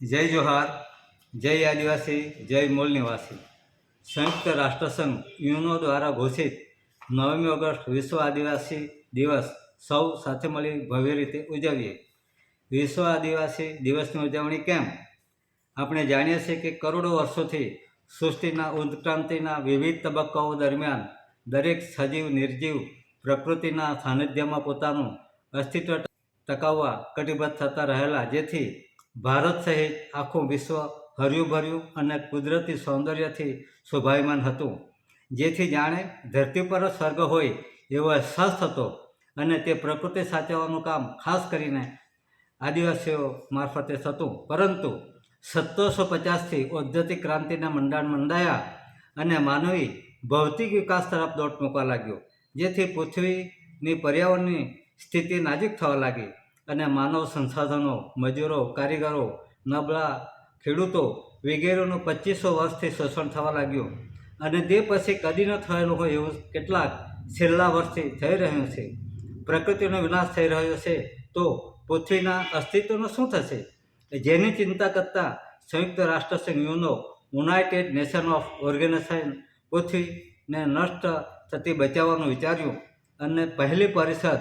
જય જોહાર, જય આદિવાસી, જય મૂળ નિવાસી સંયુક્ત રાષ્ટ્રસંઘ યુનો દ્વારા ઘોષિત નવમી ઓગસ્ટ વિશ્વ આદિવાસી દિવસ સૌ સાથે મળી ભવ્ય રીતે ઉજવીએ. વિશ્વ આદિવાસી દિવસની ઉજવણી કેમ? આપણે જાણીએ છીએ કે કરોડો વર્ષોથી સૃષ્ટિના ઉત્ક્રાંતિના વિવિધ તબક્કાઓ દરમિયાન દરેક સજીવ, નિર્જીવ પ્રકૃતિના સાનિધ્યમાં પોતાનું અસ્તિત્વ ટકાવવા કટિબદ્ધ થતા રહેલા, જેથી ભારત સહિત આખું વિશ્વ હર્યુંભર્યું અને કુદરતી સૌંદર્યથી શોભાયમાન હતું. જેથી જાણે ધરતી પર જ સ્વર્ગ હોય એવો અહેસાસ થતો અને તે પ્રકૃતિ સાચવવાનું કામ ખાસ કરીને આદિવાસીઓ મારફતે થતું. પરંતુ સત્તરસો પચાસથી ઔદ્યોગિક ક્રાંતિના મંડાણ મંડાયા અને માનવી ભૌતિક વિકાસ તરફ દોટ મૂકવા લાગ્યો. જેથી પૃથ્વીની પર્યાવરણની સ્થિતિ નાજુક થવા લાગી. અને માનવ સંસાધનો, મજૂરો, કારીગરો, નબળા ખેડૂતો વગેરેનું પચીસો વર્ષથી શોષણ થવા લાગ્યું. અને તે પછી કદી ન થયેલું હોય એવું કેટલાક છેલ્લા વર્ષથી થઈ રહ્યું છે. પ્રકૃતિનો વિનાશ થઈ રહ્યો છે તો પૃથ્વીના અસ્તિત્વનું શું થશે? જેની ચિંતા કરતાં સંયુક્ત રાષ્ટ્રસંઘ UNO united nation of organisation પૃથ્વીને નષ્ટ થતી બચાવવાનું વિચાર્યું. અને પહેલી પરિષદ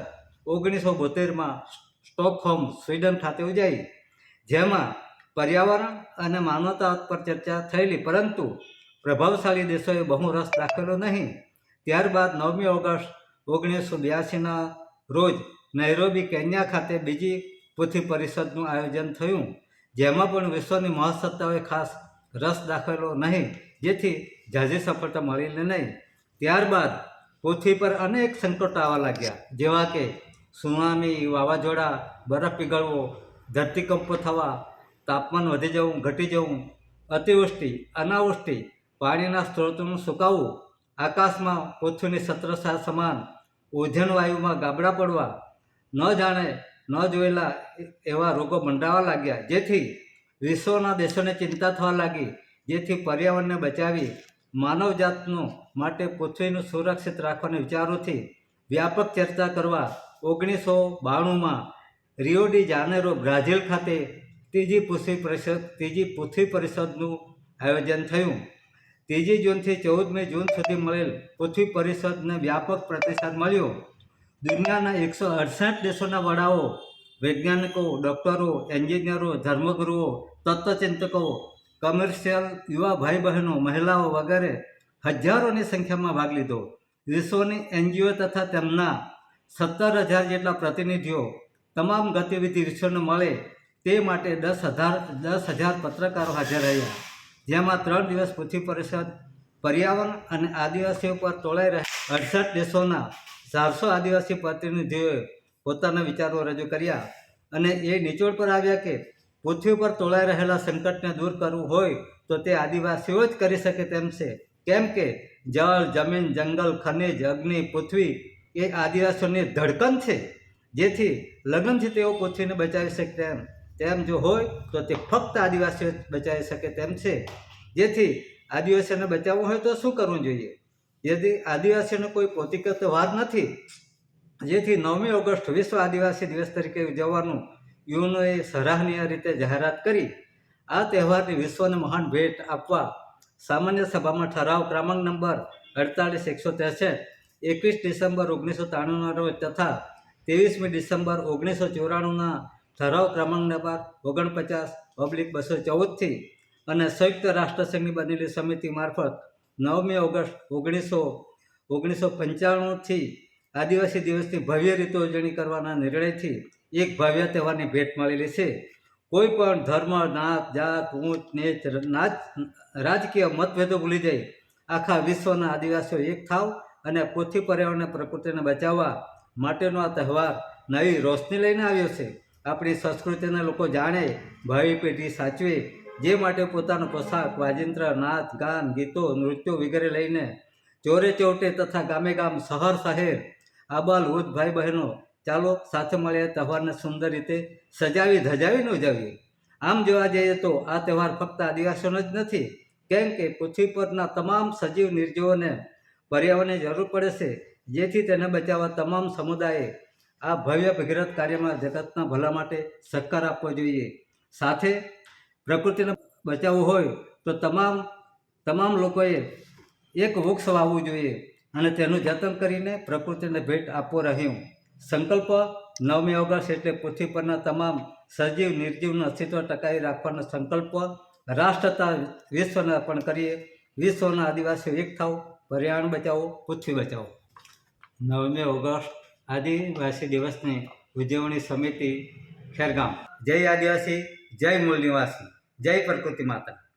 ઓગણીસો બોતેરમાં સ્ટોકહોમ, સ્વીડન ખાતે યોજાઈ જેમાં પર્યાવરણ અને માનવતા પર ચર્ચા થયેલી, પરંતુ પ્રભાવશાળી દેશોએ બહુ રસ દાખવેલો નહીં. ત્યારબાદ નવમી ઓગસ્ટ ઓગણીસો બ્યાસીના રોજ નૈરોબી, કેન્યા ખાતે બીજી પૃથ્વી પરિષદનું આયોજન થયું, જેમાં પણ વિશ્વની મહાસત્તાઓએ ખાસ રસ દાખવેલો નહીં, જેથી ઝાઝી સફળતા મળેલી નહીં. ત્યારબાદ પૃથ્વી પર અનેક સંકટો આવવા લાગ્યા, જેવા કે સુનામી વાવાઝોડા, બરફ પીગળવો ધરતીકંપો થવા, તાપમાન વધી જવું, ઘટી જવું, અતિવૃષ્ટિ, અનાવૃષ્ટિ, પાણીના સ્ત્રોતોનું સુકાવવું આકાશમાં પૃથ્વીની સત્રસા સમાન ઓજન વાયુમાં ગાબડા પડવા, ન જાણે, ન જોયેલા એવા રોગો મંડાવા લાગ્યા. જેથી વિશ્વના દેશોને ચિંતા થવા લાગી, જેથી પર્યાવરણને બચાવી, માનવજાતનું માટે પૃથ્વીનું સુરક્ષિત રાખવાના વિચારોથી વ્યાપક ચર્ચા કરવા ઓગણીસો બાણુંમાં રિયો ડી જાનેરો બ્રાઝિલ ખાતે ત્રીજી પૃથ્વી પરિષદ, ત્રીજી પૃથ્વી પરિષદનું આયોજન થયું. ત્રીજી જૂનથી ચૌદમી જૂન સુધી મળેલ પૃથ્વી પરિષદને વ્યાપક પ્રતિસાદ મળ્યો. દુનિયાના એકસો અડસઠ દેશોના વડાઓ, વૈજ્ઞાનિકો, ડૉક્ટરો, એન્જિનિયરો, ધર્મગુરુઓ, તત્વચિંતકો, કમર્શિયલ યુવા ભાઈ બહેનો મહિલાઓ વગેરે હજારોની સંખ્યામાં ભાગ લીધો. વિશ્વની એનજીઓ તથા તેમના સત્તર હજાર જેટલા પ્રતિનિધિઓ તમામ ગતિવિધિ વિશ્વને મળે તે માટે દસ હજાર દસ હજાર પત્રકારો હાજર રહ્યા. જેમાં ત્રણ દિવસ પૃથ્વી પરિષદ, પર્યાવરણ અને આદિવાસીઓ પર તોળાઈ રહ્યા અડસઠ દેશોના ચારસો આદિવાસી પ્રતિનિધિઓએ પોતાના વિચારો રજૂ કર્યા અને એ નિચોડ પર આવ્યા કે પૃથ્વી પર તોળાઈ રહેલા સંકટને દૂર કરવું હોય તો તે આદિવાસીઓ જ કરી શકે તેમ છે. કેમ કે જળ, જમીન, જંગલ, ખનિજ, અગ્નિ, પૃથ્વી એ આદિવાસીઓની ધડકન છે, જેથી લગ્નથી તેઓ પૃથ્વીને બચાવી શકે તેમ તેમ જો હોય તો તે ફક્ત આદિવાસીઓ બચાવી શકે તેમ છે. જેથી આદિવાસીઓને બચાવવું હોય તો શું કરવું જોઈએ? જેથી આદિવાસીઓનો કોઈ પોતિકત વાર નથી. જેથી નવમી ઓગસ્ટ વિશ્વ આદિવાસી દિવસ તરીકે ઉજવવાનું યુનોએ સરાહનીય રીતે જાહેરાત કરી. આ તહેવારની વિશ્વને મહાન ભેટ આપવા સામાન્ય સભામાં ઠરાવ ક્રમાંક નંબર અડતાલીસ એકસો ત્રેસઠ એકવીસ ડિસેમ્બર ઓગણીસો ત્રાણુંના રોજ તથા ત્રેવીસમી ડિસેમ્બર ઓગણીસો ચોરાણુંના ઠરાવ ક્રમાંક નંબર ઓગણપચાસ પબ્લિક બસો ચૌદથી અને સંયુક્ત રાષ્ટ્રસંઘની બનેલી સમિતિ મારફત નવમી ઓગસ્ટ ઓગણીસો ઓગણીસો પંચાણુંથી આદિવાસી દિવસની ભવ્ય રીતે ઉજવણી કરવાના નિર્ણયથી એક ભવ્ય તહેવારની ભેટ મળેલી છે. કોઈ પણ ધર્મ, નાત, જાત, ઊંચ, નીચ નાચ રાજકીય મતભેદો ભૂલી જઈ આખા વિશ્વના આદિવાસીઓ એક થાવ અને પૃથ્વી પર્યાવરણ પ્રકૃતિને બચાવવા માટેનો આ તહેવાર નવી રોશની લઈને આવ્યો છે. આપણી સંસ્કૃતિને લોકો જાણે ભાવિ પેઢી સાચવે જે માટે પોતાનો પોશાક, વાજિંત્ર, નાચ, ગાન, ગીતો, નૃત્યો વગેરે લઈને ચોરે ચોટે તથા ગામે ગામ, શહેર શહેર આબાલ, વૃદ્ધ ભાઈ બહેનો ચાલો સાથે મળીએ તહેવારને સુંદર રીતે સજાવી ધજાવીને ઉજવીએ આમ જોવા જઈએ તો આ તહેવાર ફક્ત આદિવાસીઓનો જ નથી, કેમ કે પૃથ્વી પરના તમામ સજીવ, નિર્જીવોને પર્યાવરણની જરૂર પડે છે, જેથી તેને બચાવવા તમામ સમુદાયે આ ભવ્ય ભગીરથ કાર્યમાં જગતના ભલા માટે સહકાર આપવો જોઈએ. સાથે પ્રકૃતિને બચાવવું હોય તો તમામ તમામ લોકોએ એક વૃક્ષ વાવવું જોઈએ અને તેનું જતન કરીને પ્રકૃતિને ભેટ આપવો રહ્યું. સંકલ્પ નવમી ઓગસ્ટ એટલે પૃથ્વી પરના તમામ સજીવ નિર્જીવનું અસ્તિત્વ ટકાવી રાખવાનો સંકલ્પ રાષ્ટ્રતા વિશ્વને અર્પણ કરીએ. વિશ્વના આદિવાસીઓ એક થાવ. પર્યાવરણ બચાવો, પૃથ્વી બચાવો. નવમી ઓગસ્ટ, આદિવાસી દિવસની ઉજવણી સમિતિ ખેરગામ. જય આદિવાસી, જય મૂળ નિવાસી, જય પ્રકૃતિ માતા.